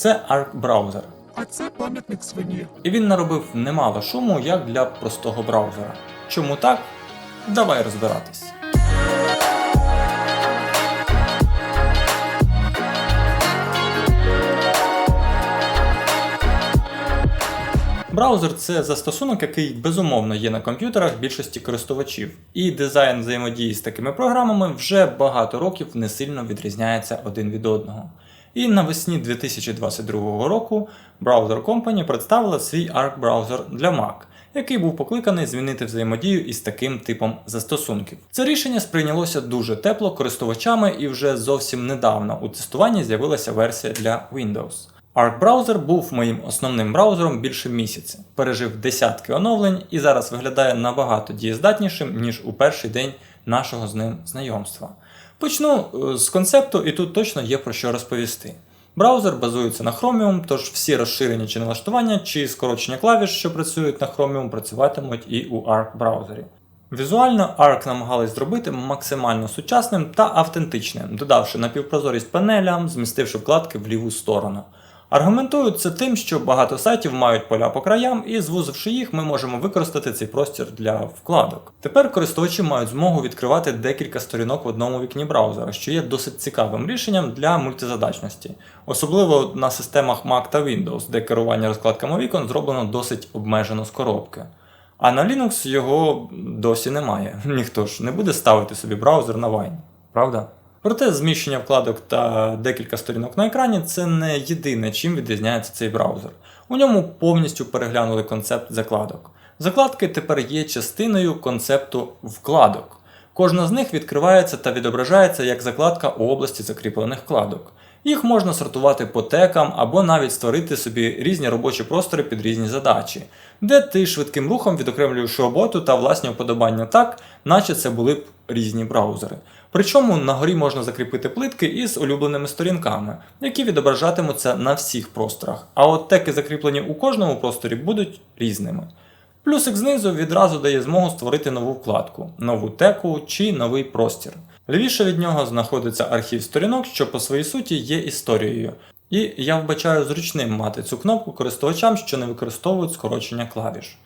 Це Arc Browser. А це пам'ятник свині. І він наробив немало шуму, як для простого браузера. Чому так? Давай розбиратись. Браузер це застосунок, який безумовно є на комп'ютерах більшості користувачів, і дизайн взаємодії з такими програмами вже багато років не сильно відрізняється один від одного. І навесні 2022 року Browser Company представила свій Arc браузер для Mac, який був покликаний змінити взаємодію із таким типом застосунків. Це рішення сприйнялося дуже тепло користувачами, і вже зовсім недавно у тестуванні з'явилася версія для Windows. Arc браузер був моїм основним браузером більше місяця, пережив десятки оновлень і зараз виглядає набагато дієздатнішим, ніж у перший день нашого з ним знайомства. Почну е, з концепту, і тут точно є про що розповісти. Браузер базується на Chromium, тож всі розширення чи налаштування, чи скорочення клавіш, що працюють на Chromium, працюватимуть і у Arc браузері. Візуально Arc намагались зробити максимально сучасним та автентичним, додавши напівпрозорість панелям, змістивши вкладки в ліву сторону. Аргументують це тим, що багато сайтів мають поля по краям, і звузивши їх, ми можемо використати цей простір для вкладок. Тепер користувачі мають змогу відкривати декілька сторінок в одному вікні браузера, що є досить цікавим рішенням для мультизадачності, особливо на системах Mac та Windows, де керування розкладками вікон зроблено досить обмежено з коробки. А на Linux його досі немає. Ніхто ж не буде ставити собі браузер на Wine, правда? Проте зміщення вкладок та декілька сторінок на екрані це не єдине, чим відрізняється цей браузер. У ньому повністю переглянули концепт закладок. Закладки тепер є частиною концепту вкладок. Кожна з них відкривається та відображається як закладка у області закріплених вкладок. Їх можна сортувати по текам або навіть створити собі різні робочі простори під різні задачі, де ти швидким рухом відокремлюєш роботу та власні вподобання так, наче це були б різні браузери. Причому на горі можна закріпити плитки із улюбленими сторінками, які відображатимуться на всіх просторах, а от теки, закріплені у кожному просторі, будуть різними. Плюсик знизу відразу дає змогу створити нову вкладку, нову теку чи новий простір. Лівіше від нього знаходиться архів сторінок, що по своїй суті є історією. І я вбачаю зручним мати цю кнопку користувачам, що не використовують скорочення клавіш.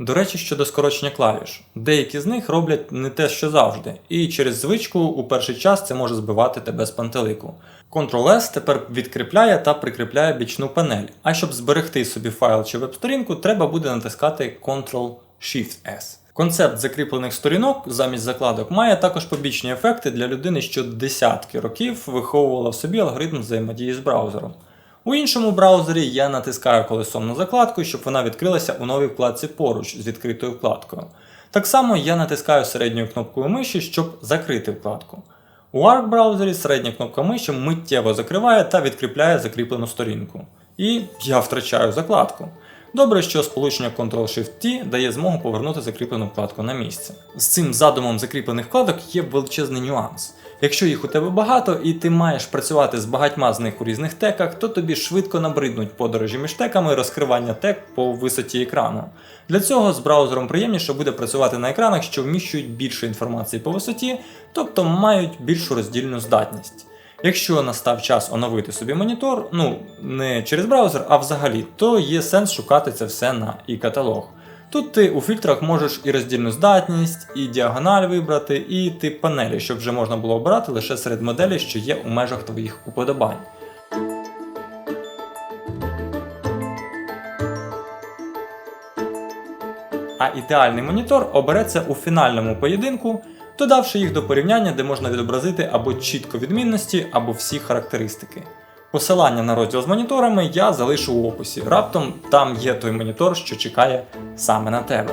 До речі, щодо скорочення клавіш, деякі з них роблять не те, що завжди, і через звичку у перший час це може збивати тебе з пантелику. Ctrl-S тепер відкріпляє та прикріпляє бічну панель, а щоб зберегти собі файл чи веб-сторінку, треба буде натискати Ctrl-Shift-S. Концепт закріплених сторінок замість закладок має також побічні ефекти для людини, що десятки років виховувала в собі алгоритм взаємодії з браузером. У іншому браузері я натискаю колесом на закладку, щоб вона відкрилася у новій вкладці поруч з відкритою вкладкою. Так само я натискаю середньою кнопкою миші, щоб закрити вкладку. У Arc браузері середня кнопка миші миттєво закриває та відкріпляє закріплену сторінку. І я втрачаю закладку. Добре, що сполучення Ctrl-Shift-T дає змогу повернути закріплену вкладку на місце. З цим задумом закріплених вкладок є величезний нюанс. Якщо їх у тебе багато і ти маєш працювати з багатьма з них у різних теках, то тобі швидко набриднуть подорожі між теками і розкривання тек по висоті екрану. Для цього з браузером приємніше буде працювати на екранах, що вміщують більше інформації по висоті, тобто мають більшу роздільну здатність. Якщо настав час оновити собі монітор, ну не через браузер, а взагалі, то є сенс шукати це все на і-каталог. Тут ти у фільтрах можеш і роздільну здатність, і діагональ вибрати, і тип панелі, щоб вже можна було обирати лише серед моделей, що є у межах твоїх уподобань. А ідеальний монітор обереться у фінальному поєдинку, додавши їх до порівняння, де можна відобразити або чітко відмінності, або всі характеристики. Посилання на розділ з моніторами я залишу у описі. Раптом там є той монітор, що чекає саме на тебе.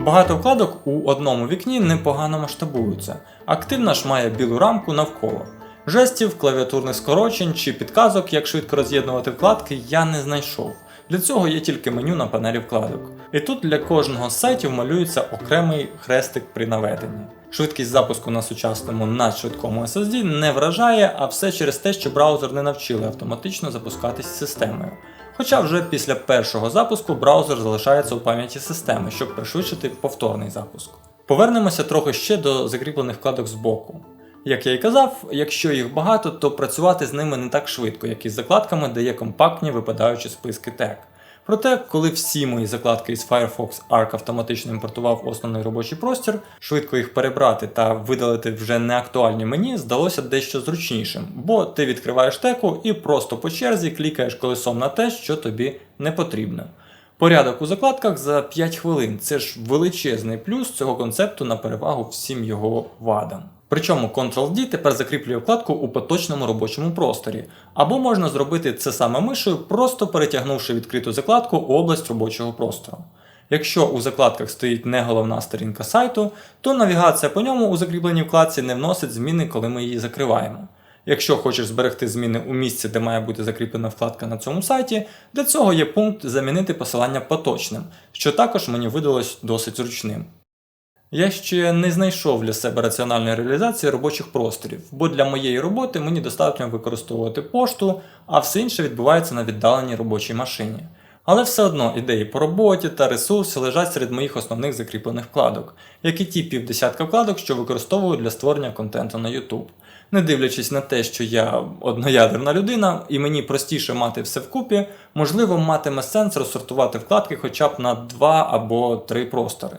Багато вкладок у одному вікні непогано масштабуються. Активна ж має білу рамку навколо. Жестів, клавіатурних скорочень чи підказок, як швидко роз'єднувати вкладки, я не знайшов. Для цього є тільки меню на панелі вкладок. І тут для кожного з сайтів малюється окремий хрестик при наведенні. Швидкість запуску на сучасному надшвидкому SSD не вражає, а все через те, що браузер не навчили автоматично запускатись системою. Хоча вже після першого запуску браузер залишається у пам'яті системи, щоб пришвидшити повторний запуск. Повернемося трохи ще до закріплених вкладок збоку. Як я і казав, якщо їх багато, то працювати з ними не так швидко, як із закладками, де є компактні випадаючі списки тег. Проте, коли всі мої закладки із Firefox Arc автоматично імпортував основний робочий простір, швидко їх перебрати та видалити вже неактуальні мені здалося дещо зручнішим, бо ти відкриваєш теку і просто по черзі клікаєш колесом на те, що тобі не потрібно. Порядок у закладках за 5 хвилин це ж величезний плюс цього концепту на перевагу всім його вадам. Причому Ctrl-D тепер закріплює вкладку у поточному робочому просторі, або можна зробити це саме мишею, просто перетягнувши відкриту закладку у область робочого простору. Якщо у закладках стоїть не головна сторінка сайту, то навігація по ньому у закріпленій вкладці не вносить зміни, коли ми її закриваємо. Якщо хочеш зберегти зміни у місці, де має бути закріплена вкладка на цьому сайті, для цього є пункт Замінити посилання поточним, що також мені видалось досить зручним. Я ще не знайшов для себе раціональної реалізації робочих просторів, бо для моєї роботи мені достатньо використовувати пошту, а все інше відбувається на віддаленій робочій машині. Але все одно ідеї по роботі та ресурси лежать серед моїх основних закріплених вкладок, як і ті півдесятка вкладок, що використовую для створення контенту на YouTube. Не дивлячись на те, що я одноядерна людина, і мені простіше мати все вкупі, можливо, матиме сенс розсортувати вкладки хоча б на два або три простори.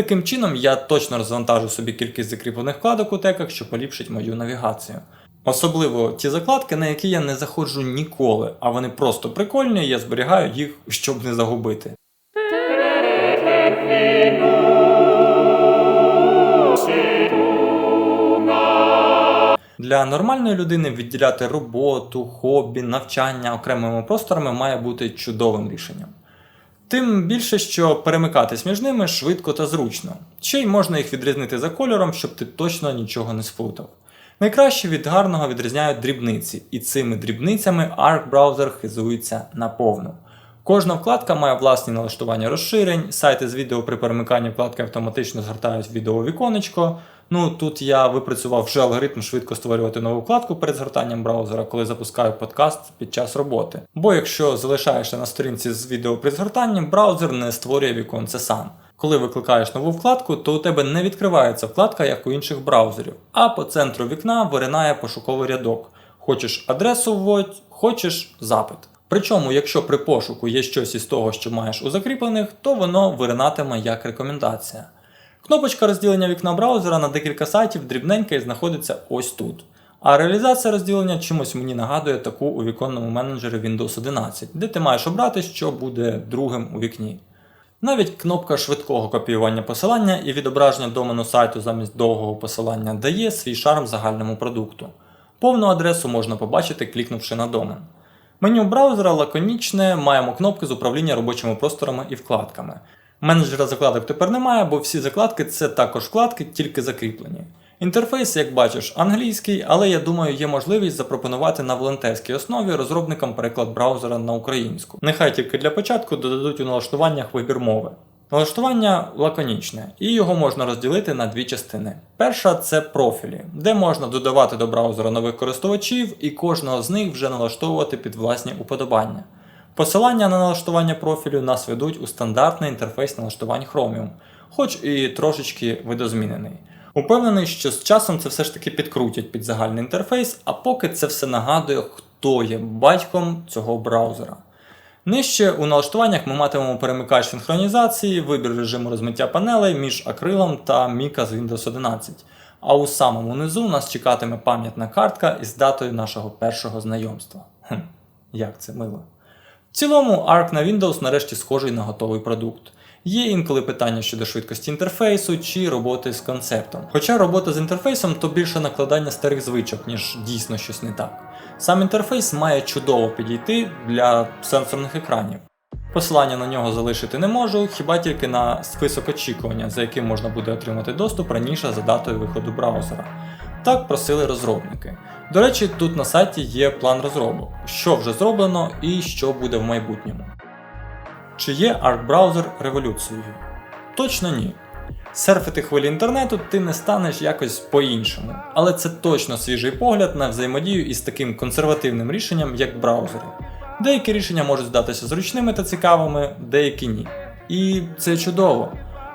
Таким чином, я точно розвантажу собі кількість закріплених вкладок у теках, що поліпшить мою навігацію. Особливо ті закладки, на які я не заходжу ніколи, а вони просто прикольні, я зберігаю їх, щоб не загубити. Для нормальної людини відділяти роботу, хобі, навчання окремими просторами має бути чудовим рішенням. Тим більше, що перемикатись між ними швидко та зручно. Ще й можна їх відрізнити за кольором, щоб ти точно нічого не сплутав. Найкраще від гарного відрізняють дрібниці, і цими дрібницями Arc браузер хизується наповну. Кожна вкладка має власні налаштування розширень, сайти з відео при перемиканні вкладки автоматично згортають в відеовіконечко. Ну тут я випрацював вже алгоритм швидко створювати нову вкладку перед згортанням браузера, коли запускаю подкаст під час роботи. Бо якщо залишаєшся на сторінці з відео при згортанні, браузер не створює віконце сам. Коли викликаєш нову вкладку, то у тебе не відкривається вкладка, як у інших браузерів, а по центру вікна виринає пошуковий рядок. Хочеш адресу вводь, хочеш запит. Причому, якщо при пошуку є щось із того, що маєш у закріплених, то воно виринатиме як рекомендація. Кнопочка розділення вікна браузера на декілька сайтів дрібненька і знаходиться ось тут. А реалізація розділення чимось мені нагадує таку у віконному менеджері Windows 11, де ти маєш обрати, що буде другим у вікні. Навіть кнопка швидкого копіювання посилання і відображення домену сайту замість довгого посилання дає свій шарм загальному продукту. Повну адресу можна побачити, клікнувши на домен. Меню браузера лаконічне, маємо кнопки з управління робочими просторами і вкладками. Менеджера закладок тепер немає, бо всі закладки це також вкладки, тільки закріплені. Інтерфейс, як бачиш, англійський, але я думаю, є можливість запропонувати на волонтерській основі розробникам переклад браузера на українську. Нехай тільки для початку додадуть у налаштуваннях вибір мови. Налаштування лаконічне, і його можна розділити на дві частини. Перша це профілі, де можна додавати до браузера нових користувачів і кожного з них вже налаштовувати під власні уподобання. Посилання на налаштування профілю нас ведуть у стандартний інтерфейс налаштувань Chromium, хоч і трошечки видозмінений. Упевнений, що з часом це все ж таки підкрутять під загальний інтерфейс, а поки це все нагадує, хто є батьком цього браузера. Нижче у налаштуваннях ми матимемо перемикач синхронізації, вибір режиму розмиття панелей між акрилом та Mika з Windows 11. А у самому низу нас чекатиме пам'ятна картка із датою нашого першого знайомства. Хм, як це мило. В цілому, Arc на Windows нарешті схожий на готовий продукт. Є інколи питання щодо швидкості інтерфейсу чи роботи з концептом. Хоча робота з інтерфейсом то більше накладання старих звичок, ніж дійсно щось не так. Сам інтерфейс має чудово підійти для сенсорних екранів. Посилання на нього залишити не можу, хіба тільки на список очікування, за яким можна буде отримати доступ раніше за датою виходу браузера. Так просили розробники. До речі, тут на сайті є план розробок, що вже зроблено і що буде в майбутньому. Чи є Arc браузер революцією? Точно ні. Серфити хвилі інтернету ти не станеш якось по-іншому, але це точно свіжий погляд на взаємодію із таким консервативним рішенням, як браузери. Деякі рішення можуть здатися зручними та цікавими, деякі ні. І це чудово.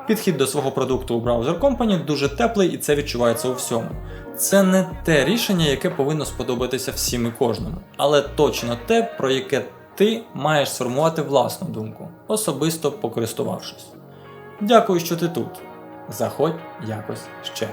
Підхід до свого продукту у Browser Company дуже теплий і це відчувається у всьому. Це не те рішення, яке повинно сподобатися всім і кожному, але точно те, про яке ти маєш сформувати власну думку, особисто покористувавшись. Дякую, що ти тут. Заходь якось ще.